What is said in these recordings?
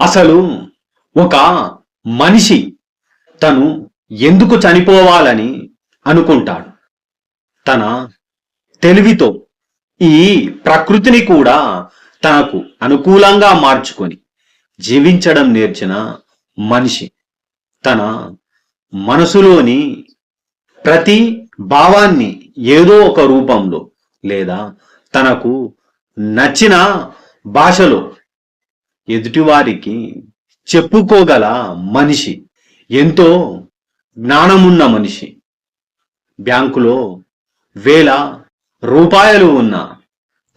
అసలు ఒక మనిషి తను ఎందుకు చనిపోవాలని అనుకుంటాడు? తన తెలివితో ఈ ప్రకృతిని కూడా తనకు అనుకూలంగా మార్చుకొని జీవించడం నేర్చిన మనిషి. తన మనసులోని ప్రతి భావాన్ని ఏదో ఒక రూపంలో లేదా తనకు నచ్చిన భాషలో ఎదుటివారికి చెప్పుకోగల మనిషి ఎంతో జ్ఞానమున్న మనిషి. బ్యాంకులో వేల రూపాయలు ఉన్న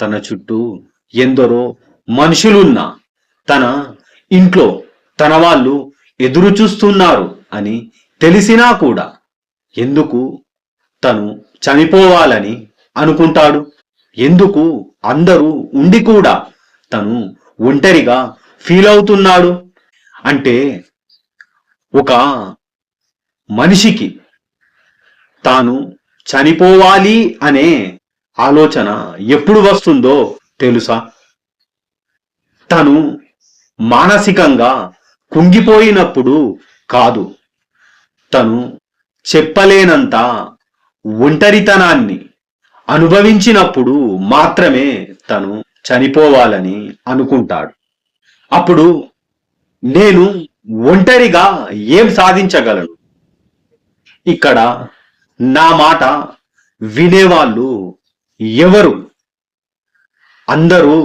తన చుట్టూ ఎందరో మనుషులున్నా తన ఇంట్లో తన వాళ్ళు ఎదురు చూస్తున్నారు అని తెలిసినా కూడా ఎందుకు తను చనిపోవాలని అనుకుంటాడు? ఎందుకు అందరూ ఉండి కూడా తను ఒంటరిగా ఫీల్ అవుతున్నాడు. అంటే ఒక మనిషికి తాను చనిపోవాలి అనే ఆలోచన ఎప్పుడు వస్తుందో తెలుసా? తను మానసికంగా కుంగిపోయినప్పుడు కాదు. తను చెప్పలేనంత ఒంటరితనాన్ని అనుభవించినప్పుడు మాత్రమే తను చనిపోవాలని అనుకుంటాడు. అప్పుడు నేను ఒంటరిగా ఏం సాధించగలను? ఇక్కడ నా మాట వినేవాళ్ళు ఎవరు? అందరూ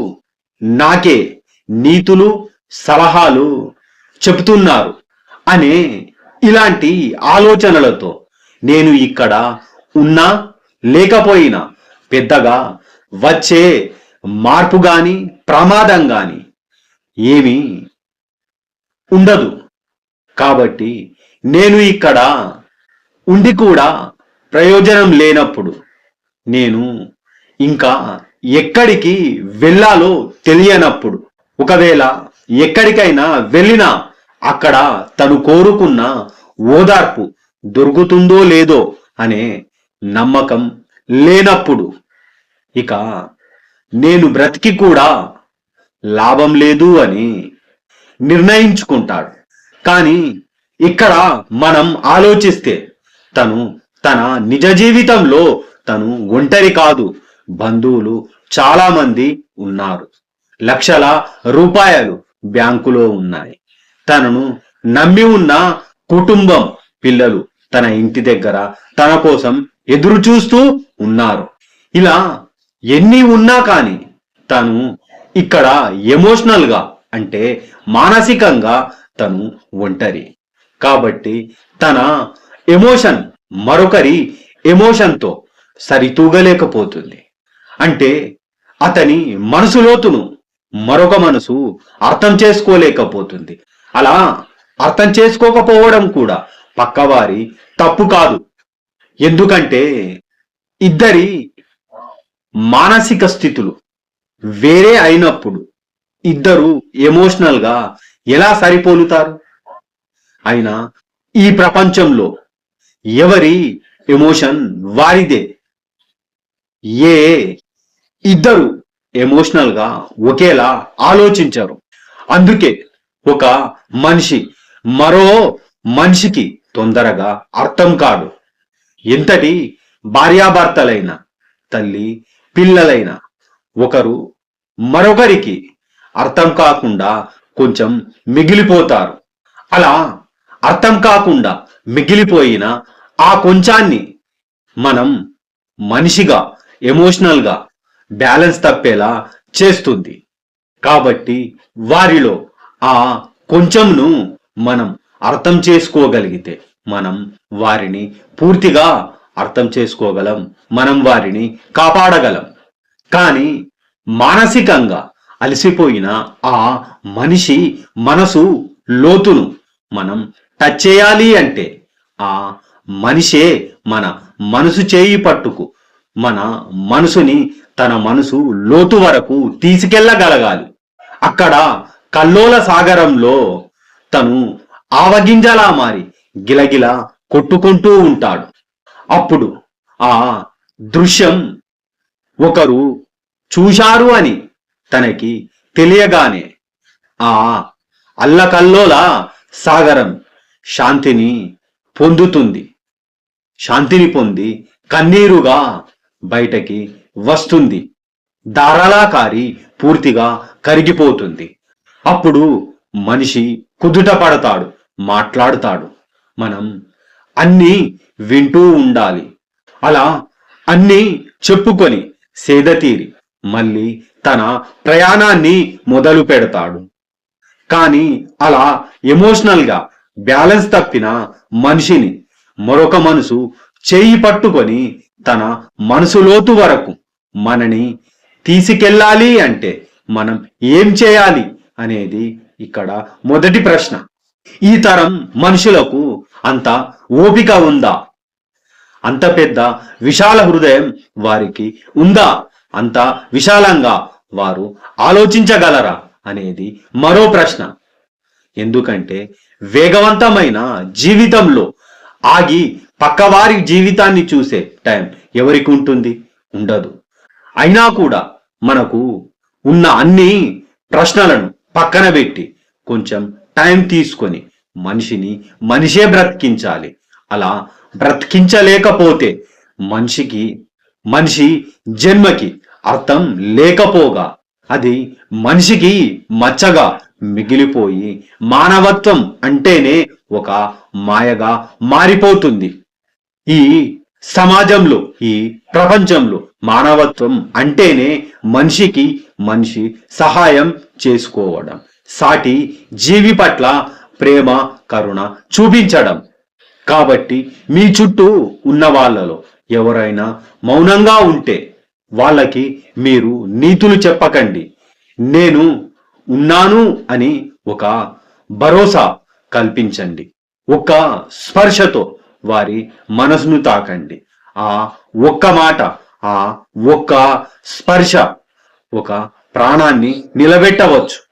నాకే నీతులు సలహాలు చెబుతున్నారు అనే ఇలాంటి ఆలోచనలతో నేను ఇక్కడ ఉన్నా లేకపోయినా పెద్దగా వచ్చే మార్పు గాని ప్రమాదం గాని ఏమీ ఉండదు. కాబట్టి నేను ఇక్కడ ఉండి కూడా ప్రయోజనం లేనప్పుడు నేను ఇంకా ఎక్కడికి వెళ్ళాలో తెలియనప్పుడు ఒకవేళ ఎక్కడికైనా వెళ్ళినా అక్కడ తను కోరుకున్న ఓదార్పు దొరుకుతుందో లేదో అనే నమ్మకం లేనప్పుడు ఇక నేను బ్రతికి కూడా లాభం లేదు అని నిర్ణయించుకుంటాడు. కానీ ఇక్కడ మనం ఆలోచిస్తే తను తన నిజ జీవితంలో తను ఒంటరి కాదు. బంధువులు చాలా మంది ఉన్నారు. లక్షల రూపాయలు బ్యాంకులో ఉన్నాయి. తనను నమ్మి ఉన్న కుటుంబం పిల్లలు తన ఇంటి దగ్గర తన కోసం ఎదురు చూస్తూ ఉన్నారు. ఇలా ఎన్ని ఉన్నా కానీ తను ఇక్కడ ఎమోషనల్గా అంటే మానసికంగా తను ఒంటరి. కాబట్టి తన ఎమోషన్ మరొకరి ఎమోషన్తో సరితూగలేకపోతుంది. అంటే అతని మనసులోతును మరొక మనసు అర్థం చేసుకోలేకపోతుంది. అలా అర్థం చేసుకోకపోవడం కూడా పక్కవారి తప్పు కాదు. ఎందుకంటే ఇద్దరి మానసిక స్థితులు వేరే అయినప్పుడు ఇద్దరు ఎమోషనల్గా ఎలా సరిపోలుతారు? అయినా ఈ ప్రపంచంలో ఎవరి ఎమోషన్ వారిదే? ఏ ఇద్దరు ఎమోషనల్గా ఒకేలా ఆలోచించారు? అందుకే ఒక మనిషి మరో మనిషికి తొందరగా అర్థం కాడు ఎంతటి భార్యాభర్తలైన తల్లి పిల్లలైన ఒకరు మరొకరికి అర్థం కాకుండా కొంచెం మిగిలిపోతారు. అలా అర్థం కాకుండా మిగిలిపోయిన ఆ కొంచాన్ని మనం మనిషిగా ఎమోషనల్గా బ్యాలెన్స్ తప్పేలా చేస్తుంది. కాబట్టి వారిలో ఆ కొంచెంను మనం అర్థం చేసుకోగలిగితే మనం వారిని పూర్తిగా అర్థం చేసుకోగలం. మనం వారిని కాపాడగలం. కానీ మానసికంగా అలసిపోయిన ఆ మనిషి మనసు లోతును మనం టచ్ చేయాలి అంటే ఆ మనిషే మన మనసు చేయి పట్టుకు మన మనసుని తన మనసు లోతు వరకు తీసుకెళ్ళగలగాలి. అక్కడ కల్లోల సాగరంలో తను ఆవగింజలా మారి గిలగిల కొట్టుకుంటూ ఉంటాడు. అప్పుడు ఆ దృశ్యం ఒకరు చూశారు అని తనకి తెలియగానే ఆ అల్లకల్లోల సాగరం శాంతిని పొందుతుంది. శాంతిని పొంది కన్నీరుగా బయటకి వస్తుంది. ధారాళాకారి పూర్తిగా కరిగిపోతుంది. అప్పుడు మనిషి కుదుట పడతాడు మాట్లాడుతాడు. మనం అన్నీ వింటూ ఉండాలి. అలా అన్నీ చెప్పుకొని సేదతీరి మళ్ళీ తన ప్రయాణాన్ని మొదలు పెడతాడు. కానీ అలా ఎమోషనల్గా బ్యాలెన్స్ తప్పిన మనిషిని మరొక మనసు చేయి పట్టుకొని తన మనసు లోతు వరకు మనని తీసుకెళ్ళాలి అంటే మనం ఏం చేయాలి అనేది ఇక్కడ మొదటి ప్రశ్న. ఈ తరం మనుషులకు అంత ఓపిక ఉందా? అంత పెద్ద విశాల హృదయం వారికి ఉందా? అంత విశాలంగా వారు ఆలోచించగలరా అనేది మరో ప్రశ్న. ఎందుకంటే వేగవంతమైన జీవితంలో ఆగి పక్కవారి జీవితాన్ని చూసే టైం ఎవరికి ఉంటుంది? ఉండదు. అయినా కూడా మనకు ఉన్న అన్ని ప్రశ్నలను పక్కన పెట్టి కొంచెం టైం తీసుకొని మనిషిని మనిషే బ్రతికించాలి. అలా బ్రతికించలేకపోతే మనిషికి మనిషి జన్మకి అర్థం లేకపోగా అది మనిషికి మచ్చగా మిగిలిపోయి మానవత్వం అంటేనే ఒక మాయగా మారిపోతుంది. ఈ సమాజంలో ఈ ప్రపంచంలో మానవత్వం అంటేనే మనిషికి మనిషి సహాయం చేసుకోవడం సాటి జీవి పట్ల ప్రేమ కరుణ చూపించడం. కాబట్టి మీ చుట్టూ ఉన్న వాళ్ళలో ఎవరైనా మౌనంగా ఉంటే వాళ్ళకి మీరు నీతులు చెప్పకండి. నేను ఉన్నాను అని ఒక భరోసా కల్పించండి. ఒక స్పర్శతో వారి మనసును తాకండి. ఆ ఒక్క మాట ఆ ఒక్క స్పర్శ ఒక ప్రాణాన్ని నిలబెట్టవచ్చు.